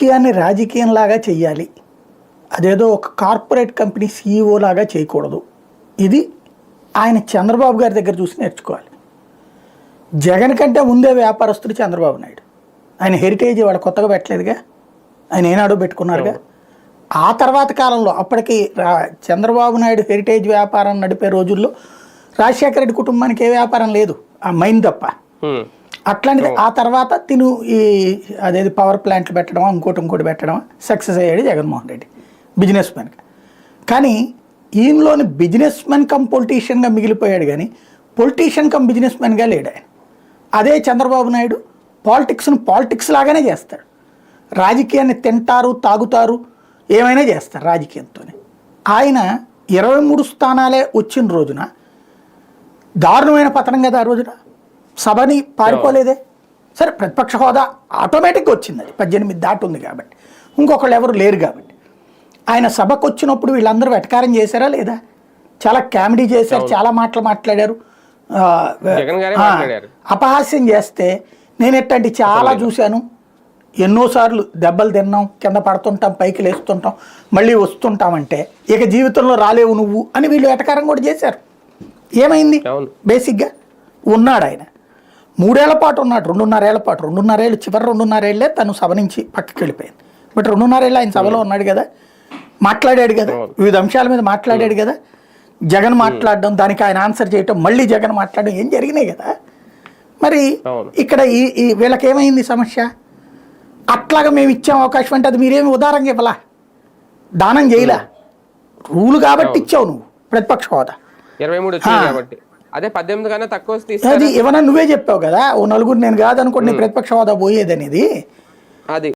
రాజకీయాన్ని రాజకీయంలాగా చెయ్యాలి. అదేదో ఒక కార్పొరేట్ కంపెనీ సీఈఓ లాగా చేయకూడదు. ఇది ఆయన చంద్రబాబు గారి దగ్గర చూసి నేర్చుకోవాలి. జగన్ కంటే ముందే వ్యాపారస్తుడు చంద్రబాబు నాయుడు. ఆయన హెరిటేజ్ వాడు కొత్తగా పెట్టలేదుగా? ఆయన ఏనాడు పెట్టుకున్నారుగా? ఆ తర్వాత కాలంలో అప్పటికి రా- చంద్రబాబు నాయుడు హెరిటేజ్ వ్యాపారం నడిపే రోజుల్లో రాజశేఖర రెడ్డి కుటుంబానికి ఏ వ్యాపారం లేదు. ఆ మైన్ తప్ప. అట్లాంటిది ఆ తర్వాత తిను ఈ అదేది పవర్ ప్లాంట్లు పెట్టడం ఇంకోటి ఇంకోటి పెట్టడం సక్సెస్ అయ్యాడు జగన్మోహన్ రెడ్డి బిజినెస్ మ్యాన్ కానీ ఈయనలోని బిజినెస్ మ్యాన్ కమ్ పొలిటీషియన్గా మిగిలిపోయాడు కానీ పొలిటీషియన్ కమ్ బిజినెస్ మ్యాన్గా లేడు ఆయన. అదే చంద్రబాబు నాయుడు పాలిటిక్స్ను పాలిటిక్స్ లాగానే చేస్తాడు. రాజకీయాన్ని తింటారు తాగుతారు ఏమైనా చేస్తారు రాజకీయంతోనే. ఆయన ఇరవై మూడు స్థానాలే వచ్చిన రోజున దారుణమైన పతనం కదా ఆ రోజున? సభని పారిపోలేదే? సరే ప్రతిపక్ష హోదా ఆటోమేటిక్గా వచ్చింది అది. పద్దెనిమిది దాటి ఉంది కాబట్టి. ఇంకొకళ్ళు ఎవరు లేరు కాబట్టి. ఆయన సభకు వచ్చినప్పుడు వీళ్ళందరూ వెటకారం చేశారా లేదా? చాలా కామెడీ చేశారు చాలా మాటలు మాట్లాడారు. అపహాస్యం చేస్తే నేను ఎట్టంటి చాలా చూశాను. ఎన్నోసార్లు దెబ్బలు తిన్నాం కింద పడుతుంటాం పైకి లేస్తుంటాం మళ్ళీ వస్తుంటామంటే ఇక జీవితంలో రాలేవు నువ్వు అని వీళ్ళు వెటకారం కూడా చేశారు. ఏమైంది. బేసిక్గా ఉన్నాడు ఆయన మూడేళ్ళ పాటు ఉన్నాడు రెండున్నరేళ్ళ పాటు. రెండున్నరేళ్ళు చివరి రెండున్నరేళ్ళే తను సభ నుంచి పక్కకి వెళ్ళిపోయింది బట్ రెండున్నరేళ్ళు ఆయన సభలో ఉన్నాడు కదా మాట్లాడాడు కదా. వివిధ అంశాల మీద మాట్లాడాడు కదా జగన్ మాట్లాడడం దానికి ఆయన ఆన్సర్ చేయటం మళ్ళీ జగన్ మాట్లాడడం ఏం జరిగినాయి కదా? మరి. ఇక్కడ ఈ ఈ వీళ్ళకి ఏమైంది సమస్య? అట్లాగా మేము ఇచ్చాం అవకాశం అంటే అది మీరేమి ఉదారంగా ఇవ్వలా? దానం చేయలా? రూల్ కాబట్టి ఇచ్చావు నువ్వు ప్రతిపక్ష హోదా. ఇరవై మూడు కాబట్టి. అదే పద్దెనిమిది కన్నా తక్కువ అది ఏమన్నా నువ్వే చెప్పావు కదా ఓ నలుగురు నేను కాదనుకోండి ప్రతిపక్ష హోదా పోయేది అనేది అది.